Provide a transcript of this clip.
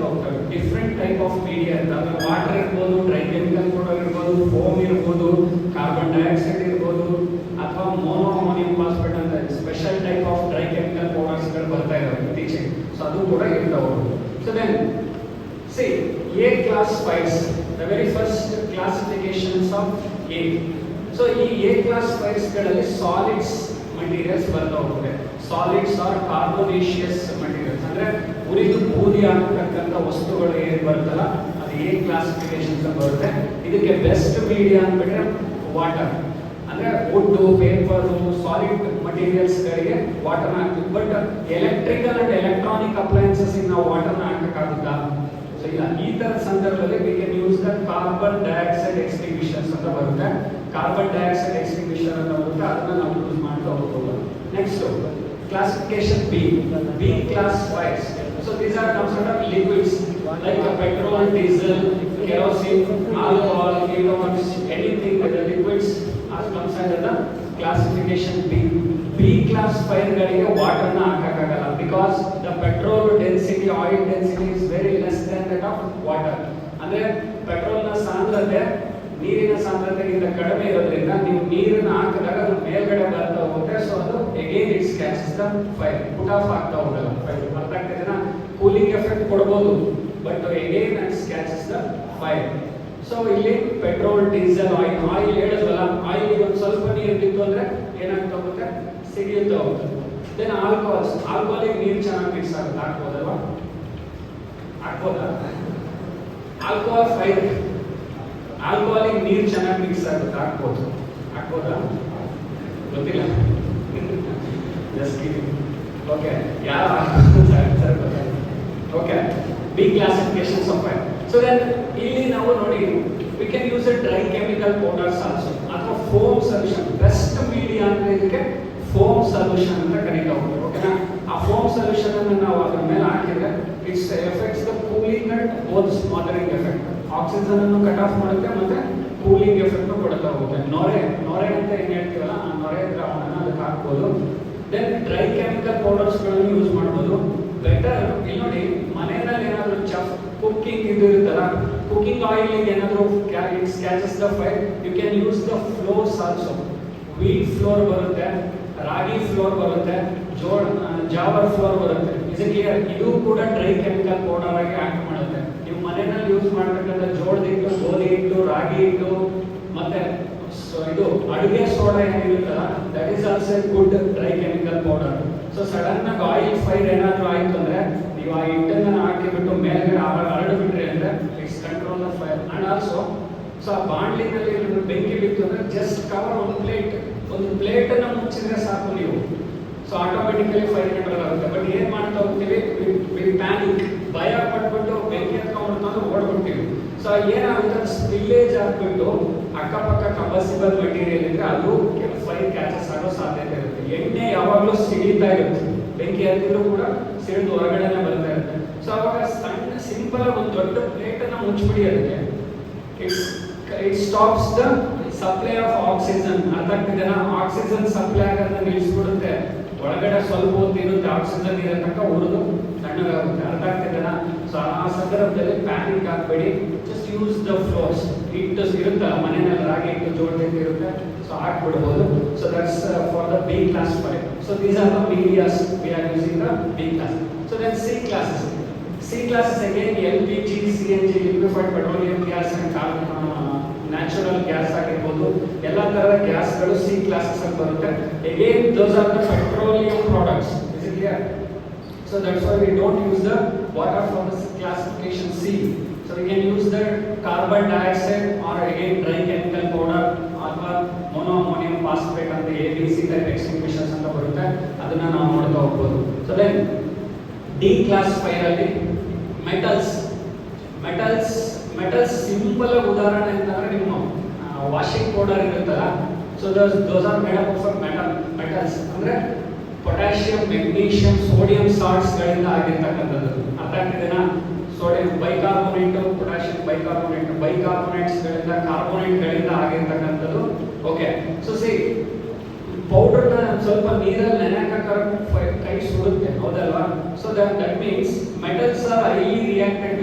ಸಿಗ್ತಾ different type of media ಇರ್ತವೆ water ಇರ್ಬೋದು ಡ್ರೈ ಕೆಮಿಕಲ್ ಕೂಡ ಇರ್ಬೋದು ಫೋಮ್ ಇರ್ಬೋದು ಕಾರ್ಬನ್ ಡೈಆಕ್ಸೈಡ್ ಇರ್ಬೋದು, ಅಥವಾ ಮೋನೋ ಅಮೋನಿಯಂ ಫಾಸ್ಫೇಟ್ ಅಂತ special type of dry chemical ಪೌಡರ್ಸ್ಗಳು ಬರ್ತಾ ಇದಾವೆ ಇತ್ತೀಚೆಗೆ. ಸೊ ಅದು ಕೂಡ ಇರ್ತಾ so then C A class fires the very first classifications of A so ಈ ಎ ಕ್ಲಾಸ್ ಫೈಲ್ಸ್ಗಳಲ್ಲಿ ಸಾಲಿಡ್ಸ್ ಮಟೀರಿಯಲ್ಸ್ ಬರ್ತಾ ಹೋಗುತ್ತೆ ಸಾಲಿಡ್ಸ್ ಆರ್ ಕಾರ್ಬೋನೇಷಿಯಸ್ ಅಂದ್ರೆ ಉರಿದು ಆಗ್ತಕ್ಕಂಥ ವಸ್ತುಗಳು ಏನು ಬರುತ್ತಲ್ಲ, ಅದು ಏನು ಕ್ಲಾಸಿಫಿಕೇಶನ್ ಬರುತ್ತೆ. ಇದಕ್ಕೆ ಬೆಸ್ಟ್ ಮೀಡಿಯಾ ಅಂದ್ಬಿಟ್ರೆ ವಾಟರ್ ಅಂದ್ರೆ ವುಡ್ ಪೇಪರ್ ಸಾಲಿಡ್ ಮಟೀರಿಯಲ್ಸ್ಗಳಿಗೆ ವಾಟರ್ ಹಾಕ್ತೀವಿ. But electrical and electronic appliances ನಾವು ವಾಟರ್ನ ಹಾಕಕ್ಕಾಗುತ್ತಾ? ಸೊ ಇಲ್ಲ, ಈ ತರ ಸಂದರ್ಭದಲ್ಲಿ we can use the carbon dioxide extinguishers ಅಂತ ಬರುತ್ತೆ. ಕಾರ್ಬನ್ ಡೈಆಕ್ಸೈಡ್ ಎಕ್ಸ್ಟಿಂಗ್ವಿಷರ್ ಅಂತ ಬರುತ್ತೆ. ಅದನ್ನ ನಾವು ಯೂಸ್ ಮಾಡ್ತಾ ಹೋಗ್ಬೋದು next classification B B class fires are some sort of liquids like petrol diesel kerosene, alcohol ketones anything that the liquids are comes under the classification B. B class fire ಗಳಿಗೆ ವಾಟರ್ನ ಹಾಕಕ್ಕಾಗಲ್ಲ because the petrol density oil density is very less than that of water ಅಂದ್ರೆ ಪೆಟ್ರೋಲ್ನ ಸಾಂದ್ರತೆ, ನೀರಿನ ಸಾಂದ್ರತೆಗಿಂತ ಕಡಿಮೆ ಇರೋದ್ರಿಂದ ನೀವು ನೀರನ್ನ ಹಾಕಿದಾಗ ಅದು ಮೇಲ್ಗಡೆ ಬರ್ತಾ ಹೋಗುತ್ತೆ ಸೊ ಅದು again it's catches the fire put off ಆಗ್ತಾ ಹೋಗಲ್ಲ ಫೈರ್ ಅರ್ಥ ಆಗ್ತಿದೆನಾ ಕೂಲಿಂಗ್ ಎಫೆಕ್ಟ್ ಕೊಡ್ಬೋದು. But again it's catches the fire so ಇಲ್ಲಿ ಪೆಟ್ರೋಲ್ ಡೀಸೆಲ್ ಆಯಿಲ್ ಆಯಿಲ್ ಹೇಳಿದ್ವಲ್ಲ ಆಯಿಲ್ ಒಂದು ಸ್ವಲ್ಪ ನೀರು ಬಿತ್ತು ಅಂದ್ರೆ ಏನಾಗ್ತಾ ಹೋಗುತ್ತೆ? ಸಿಡಿಯುತ್ತಾ ಹೋಗುತ್ತೆ. ದೆನ್ ಆಲ್ಕೋಹಾಲ್ಸ್ ಆಲ್ಕೋಹಾಲಿಗೆ ನೀರು ಚೆನ್ನಾಗಿ ಮಿಕ್ಸ್ ಆಗುತ್ತೆ. ಹಾಕ್ಬೋದಲ್ವಾ? ಹಾಕ್ಬೋದಾ? ಆಲ್ಕೋಹಾಲ್ ಫೈರ್ ಆಲ್ಕೋಹಾಲಿಗೆ ನೀರು ಚೆನ್ನಾಗಿ ಮಿಕ್ಸ್ ಆಗುತ್ತೆ. ಹಾಕ್ಬೋದು. ಹಾಕ್ಬೋದಾ? ಗೊತ್ತಿಲ್ಲ. ಜಸ್ಟ್ ಓಕೆ ಯಾರು okay B classifications of fire so then ಇಲ್ಲಿ ನಾವು ನೋಡಿ we can use a dry chemical powders also ಅಥವಾ ಫೋಮ್ ಸೊಲ್ಯೂಷನ್ ಬೆಸ್ಟ್ ಮೀಡಿಯಾ ಅಂದ್ರೆ ಇದಕ್ಕೆ ಫೋಮ್ ಸೊಲ್ಯೂಷನ್ ಅಂತ ಕರೀತಾ ಹೋಗ್ತೀವಿ ಓಕೆನಾ ಆ ಫೋಮ್ ಸೊಲ್ಯೂಷನ್ ಅನ್ನು ನಾವು ಅದರ ಮೇಲೆ ಹಾಕಿದ್ರೆ it's effects the cooling and both smothering effect oxygen ಅನ್ನು ಕಟ್ ಆಫ್ ಮಾಡುತ್ತೆ ಮತ್ತೆ ಕೂಲಿಂಗ್ ಎಫೆಕ್ಟ್ ಕೊಡ್ತಾ ಹೋಗುತ್ತೆ. ನೊರೆ ನೊರೆ ಅಂತ ಏನು ಹೇಳ್ತೀವಲ್ಲ, ಆ ನೊರೆ ದ್ರಾವಣನ ಅದಕ್ಕೆ ಹಾಕ್ಬೋದು. ದೆನ್ ಡ್ರೈ ಕೆಮಿಕಲ್ ಪೌಡರ್ಸ್ಗಳನ್ನು ಯೂಸ್ ಮಾಡ್ಬೋದು. ಬೆಟರ್ ಇಲ್ಲಿ ನೋಡಿ ಮನೆಯಲ್ಲಿ ಏನಾದರೂ ಚಫ್ ಕುಕ್ಕಿಂಗ್ ಇದು ಇರುತ್ತಲ್ಲ ಕುಕಿಂಗ್ ಆಯಿಲ್ ಏನಾದರೂ it's catches the fire you can use the flours also wheat flour ಬರುತ್ತೆ, ರಾಗಿ ಫ್ಲೋರ್ ಬರುತ್ತೆ, ಜೋಳ ಜಾವರ್ ಫ್ಲೋರ್ ಬರುತ್ತೆ. ಇಸ್ ಕ್ಲಿಯರ್ ಇದು ಕೂಡ ಡ್ರೈ ಕೆಮಿಕಲ್ ಪೌಡರ್ ಆಗಿ ಆಕ್ಟ್ ಮಾಡುತ್ತೆ. ನೀವು ಮನೆಯಲ್ಲಿ ಯೂಸ್ ಮಾಡಬೇಕಾದ್ರೆ ಜೋಳದ ಹಿಟ್ಟು, ಗೋಧಿ ಹಿಟ್ಟು, ರಾಗಿ ಹಿಟ್ಟು ಏನಿರುತ್ತಲ್ಲ that is also good dry chemical powder so sudden ಆಗಿ ಆಯಿಲ್ ಫೈರ್ ಏನಾದರೂ ಆಯಿತು ಅಂದ್ರೆ ನೀವು ಆ ಹಿಟ್ಟನ್ನ ಹಾಕಿಬಿಟ್ಟು ಮೇಲ್ಗಡೆ ಹರಡ್ಬಿಟ್ರಿ ಅಂದ್ರೆ it's control the fire and also so ಆ ಬಾಂಡ್ಲಿನಲ್ಲಿ ಬೆಂಕಿ ಬಿತ್ತು ಅಂದ್ರೆ ಜಸ್ಟ್ ಕವರ್ ಒಂದು ಪ್ಲೇಟ್ ಒಂದು ಪ್ಲೇಟ್ ಅನ್ನ ಮುಚ್ಚಿದ್ರೆ ಸಾಕು ನೀವು. ಸೊ ಆಟೋಮೆಟಿಕಲಿ ಫೈರ್ ಕಂಟ್ರೋಲ್ ಆಗುತ್ತೆ ಬಟ್ ಏನ್ ಮಾಡ್ತಾ ಹೋಗ್ತೀವಿ? ಪ್ಯಾನಿಕ್ ಭಯ ಪಟ್ಬಿಟ್ಟು ಬೆಂಕಿ ಅಂದ್ರೆ ಓಡ್ಬಿಡ್ತೀವಿ ಸೊ ಏನಾಗುತ್ತೆ ಸ್ಪಿಲ್ಲೇಜ್ ಆಗ್ಬಿಟ್ಟು ಅಕ್ಕಪಕ್ಕ ಕಂಬಸಿಬಲ್ ಮೆಟೀರಿಯಲ್ ಇದ್ರೆ ಅದು ಫೈರ್ ಕ್ಯಾಚಸ್ ಆಗೋ ಸಾಧ್ಯತೆ ಇರುತ್ತೆ. ಎಣ್ಣೆ ಯಾವಾಗಲೂ ಸಿಡಿತಾ ಇರುತ್ತೆ. ಬೆಂಕಿ ಹತ್ತಿದ್ರು ಕೂಡ ಸಿಡಿದು ಹೊರಗಡೆನೆ ಬರ್ತಾ ಇರುತ್ತೆ. ಸೊ ಅವಾಗ ಸಣ್ಣ ಸಿಂಪಲ್ ಒಂದು ದೊಡ್ಡ ಪ್ಲೇಟ್ ಅನ್ನ ಮುಚ್ಚಿಬಿಡಿ ಅದಕ್ಕೆ. It's it stops the supply of oxygen ಅರ್ಥ ಆಗ್ತಿದೆನಾ ಆಕ್ಸಿಜನ್ ಸಪ್ಲೈ ಆಗೋದನ್ನ ನಿಲ್ಲಿಸ್ಬಿಡುತ್ತೆ. ಒಳಗಡೆ ಸ್ವಲ್ಪ ಹೊತ್ತು ಇರುತ್ತೆ ಆಕ್ಸಿಜನ್ ಇರೋ ತನಕ ಉರಿದು ತಣ್ಣಗಾಗುತ್ತೆ ಅರ್ಥ ಆಗ್ತಿದೆನಾ ಸೊ ಆ ಸಂದರ್ಭದಲ್ಲಿ ಪ್ಯಾನಿಕ್ ಆಗಬೇಡಿ. ಜಸ್ಟ್ ಯೂಸ್ ದ ಫ್ಲೋರ್ಸ್ ಹಿಟ್ಟು ಇರುತ್ತಲ್ಲ ಮನೆಯಲ್ಲಿ ರಾಗಿ ಹಿಟ್ಟು, ಜೋಳದ ಇರುತ್ತೆ. So ಹಾಕ್ಬಿಡ್ಬೋದು. So that's for the B class five so these are the medias we are using the B class so then C classes C classes again L P G C N G liquefied petroleum gas and natural gas ಆಗಿರ್ಬೋದು. ಎಲ್ಲ ತರದ ಗ್ಯಾಸ್ಗಳು C classes ಅಲ್ಲಿ ಬರುತ್ತೆ again those are the petroleum products is it clear so that's why we don't use the water from the classification C so we can use the carbon dioxide or again dry chemical powder ಅಥವಾ mono ammonium phosphate ಅಂತ A B C type extinguishers ಅಂತ ಬರುತ್ತೆ ಅದನ್ನ ನಾವು ನೋಡ್ತಾ ಹೋಗ್ಬೋದು. So then D class fire ಅಲ್ಲಿ metals metals metals simple ಉದಾಹರಣೆ ಅಂತಂದ್ರೆ ನಿಮ್ಮ ವಾಷಿಂಗ್ ಪೌಡರ್ ಇರುತ್ತಲ್ಲ so those those are made up of metal metals ಅಂದರೆ ಪೊಟ್ಯಾಷಿಯಂ ಮೆಗ್ನೀಷಿಯಂ ಸೋಡಿಯಂ ಸಾಲ್ಟ್ಸ್ಗಳಿಂದ ಆಗಿರ್ತಕ್ಕಂಥದ್ದು. ಅರ್ಥ ಆಗ್ತಿದೆನಾ? Sodium bicarbonate potassium bicarbonate bicarbonates ಗಳಿಂದ ಕಾರ್ಬೋನೇಟ್ ಗಳಿಂದ ಆಗಿರ್ತಕ್ಕಂಥದ್ದು. ಓಕೆ ಸೊ ಸಿ ಪೌಡರ್ನ ಸ್ವಲ್ಪ ನೀರಲ್ಲಿ ನೆನೆಹಾಕ ಕೈ ಸುಡುತ್ತೆ. ಹೌದಲ್ವಾ? So that that means metals are highly reacted